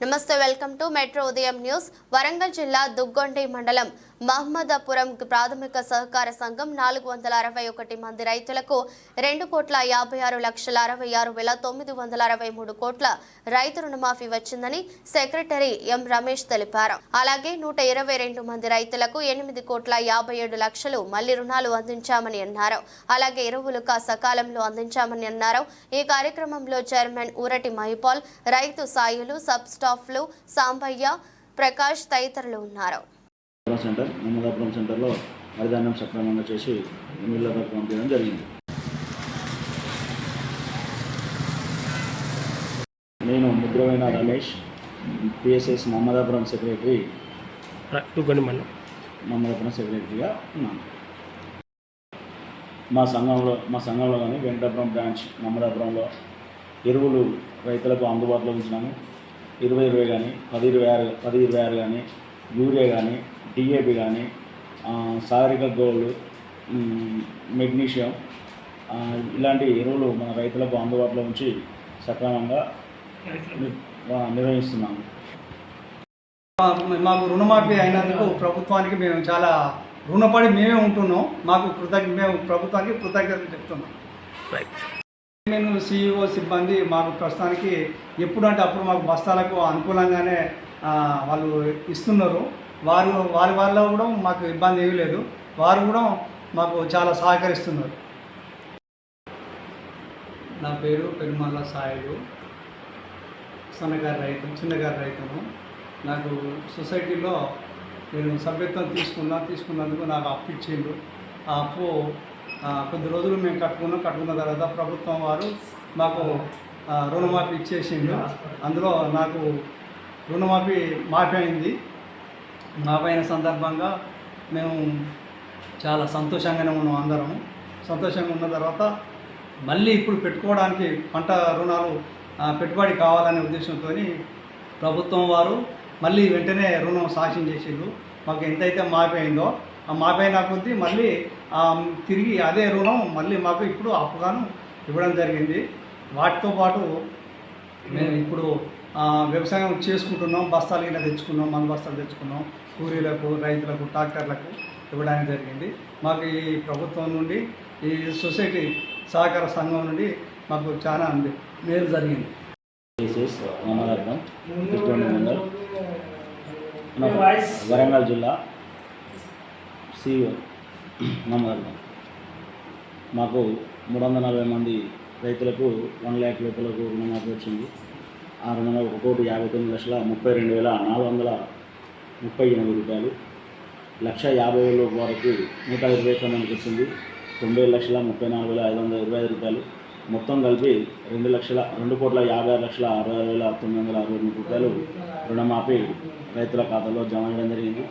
నమస్తే welcome to metro ఉదయం news. Warangal జిల్లా దుగ్గొండి మండలం మహమ్మదాపురం ప్రాథమిక సహకార సంఘం నాలుగు వందల అరవై ఒకటి మంది రైతులకు రెండు కోట్ల యాభై ఆరు లక్షల అరవై ఆరు వేల తొమ్మిది వందల అరవై మూడు కోట్ల రైతు రుణమాఫీ వచ్చిందని సెక్రటరీ ఎం రమేష్ తెలిపారు. అలాగే నూట ఇరవై రెండు మంది రైతులకు ఎనిమిది కోట్ల యాభై ఏడు లక్షలు మళ్ళీ రుణాలు అందించామని అన్నారు. అలాగే ఎరువులు సకాలంలో అందించామని అన్నారు. ఈ కార్యక్రమంలో చైర్మన్ ఊరటి మహిపాల్ రైతు సాయులు సబ్ స్టాఫ్లు సాంబయ్య ప్రకాష్ తదితరులు ఉన్నారు. సెంటర్ మమ్మదాపురం సెంటర్లో వరిధాన్యం సక్రమంగా చేసి నీళ్ళకు పంపించడం జరిగింది. నేను ముద్రమైన రమేష్ పిఎస్ఎస్ మమ్మదాపురం సెక్రటరీ. మమ్మదాపురం సెక్రటరీగా ఉన్నాను. మా సంఘంలో మా సంఘంలో కానీ వెంకటాపురం బ్రాంచ్ మమ్మదాపురంలో ఎరువులు రైతులకు అందుబాటులో ఉంచినాము. ఇరవై ఇరవై కానీ పది ఇరవై ఆరు పది ఇరవై ఆరు కానీ యూరియా కానీ డిఏపి కానీ సాగరిక గోల్డ్ మెగ్నీషియం ఆ, ఇలాంటి ఎరువులు మన రైతులకు అందుబాటులో ఉంచి సక్రమంగా నిర్వహిస్తున్నాము. మాకు రుణమాఫీ అయినందుకు ప్రభుత్వానికి మేము చాలా రుణపడి మేమే ఉంటున్నాం. మాకు కృతజ్ఞ మేము ప్రభుత్వానికి కృతజ్ఞతలు చెప్తున్నాం. రైట్ నేను సిఇఓ సిబ్బంది మాకు ప్రస్తుతానికి ఎప్పుడంటే అప్పుడు మాకు బస్తాలకు అనుకూలంగానే వాళ్ళు ఇస్తున్నారు. వారు వారి వారిలో కూడా మాకు ఇబ్బంది ఏమీ లేదు. వారు కూడా మాకు చాలా సహకరిస్తున్నారు. నా పేరు పెరుమల్ల సాయుడు. సన్నగారి రైతు చిన్నగారి రైతును నాకు సొసైటీలో నేను సభ్యత్వం తీసుకున్నా తీసుకున్నందుకు నాకు అప్పు ఇచ్చిండు. ఆ అప్పు కొద్ది రోజులు మేము కట్టుకున్నాం. కట్టుకున్న తర్వాత ప్రభుత్వం వారు మాకు రుణమాఫీ ఇచ్చేసిండు. అందులో నాకు రుణమాఫీ మాఫీ అయింది. మాఫీ అయిన సందర్భంగా మేము చాలా సంతోషంగానే ఉన్నాం అందరం. సంతోషంగా ఉన్న తర్వాత మళ్ళీ ఇప్పుడు పెట్టుకోవడానికి పంట రుణాలు పెట్టుబడి కావాలనే ఉద్దేశంతో ప్రభుత్వం వారు మళ్ళీ వెంటనే రుణం సాక్ష్యం చేసిండ్రు. మాకు ఎంతైతే మాఫీ అయిందో మాపై నాకు కొద్దీ మళ్ళీ తిరిగి అదే రుణం మళ్ళీ మాకు ఇప్పుడు అప్పుగాను ఇవ్వడం జరిగింది. వాటితో పాటు మేము ఇప్పుడు వ్యవసాయం చేసుకుంటున్నాం. బస్తాలు ఇలా తెచ్చుకున్నాం మన బస్తాలు తెచ్చుకున్నాం. కూలీలకు రైతులకు ట్రాక్టర్లకు ఇవ్వడానికి జరిగింది. మాకు ఈ ప్రభుత్వం నుండి ఈ సొసైటీ సహకార సంఘం నుండి మాకు చాలా మేలు జరిగింది. వరంగల్ జిల్లా. సిఇఓ మమ్మదాపురం మాకు మూడు వందల నలభై మంది రైతులకు వన్ ల్యాక్ రూపాయలకు రుణమాఫీ వచ్చింది. ఆ రుణంలో ఒక కోటి యాభై తొమ్మిది లక్షల ముప్పై రెండు వేల నాలుగు వందల ముప్పై ఎనిమిది రూపాయలు. లక్ష యాభై వేల వరకు నూట ఇరవై ఒక్క మందికి వచ్చింది. తొంభై లక్షల ముప్పై నాలుగు వేల ఐదు వందల ఇరవై ఐదు రూపాయలు. మొత్తం కలిపి రెండు లక్షల రెండు కోట్ల యాభై ఆరు లక్షల అరవై ఆరు వేల తొమ్మిది వందల అరవై మూడు రూపాయలు రుణమాఫీ రైతుల ఖాతాలో జమ చేయడం జరిగింది.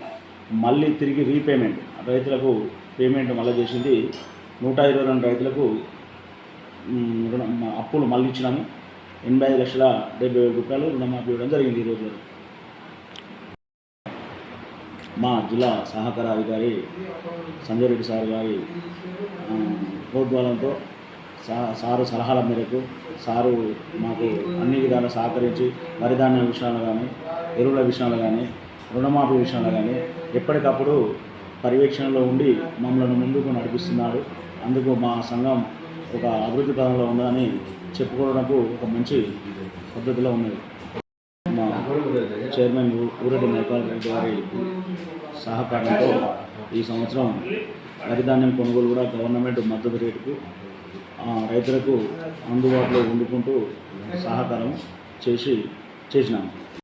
మళ్ళీ తిరిగి రీపేమెంట్. రైతులకు పేమెంట్ మళ్ళీ చేసింది. నూట ఇరవై రెండు రైతులకు రుణం అప్పులు మళ్ళీ ఇచ్చినాము. ఎనభై ఐదు లక్షల డెబ్బై వేల రూపాయలు రుణమాఫీ ఇవ్వడం జరిగింది ఈరోజు వరకు మా జిల్లా సహకార అధికారి సంజయ్ రెడ్డి సార్ గారి ప్రోద్వాలంతో సారు సలహాల మేరకు సారు మాకు అన్ని విధాలు సహకరించి వరిధాన్య విషయాలు కానీ ఎరువుల విషయాలు కానీ రుణమాఫీ విషయంలో కానీ ఎప్పటికప్పుడు పర్యవేక్షణలో ఉండి మమ్మల్ని ముందుకు నడిపిస్తున్నాడు అందుకు మా సంఘం ఒక అభివృద్ధి పదంలో ఉందని చెప్పుకోవడానికి ఒక మంచి పద్ధతిలో ఉన్నది మా చైర్మన్ ఊరటి మైపాల్ రెడ్డి గారి సహకారంతో ఈ సంవత్సరం వరిధాన్యం కొనుగోలు కూడా గవర్నమెంట్ మద్దతు రేటుకు రైతులకు అందుబాటులో ఉండుకుంటూ సహకారం చేసి చేసినాము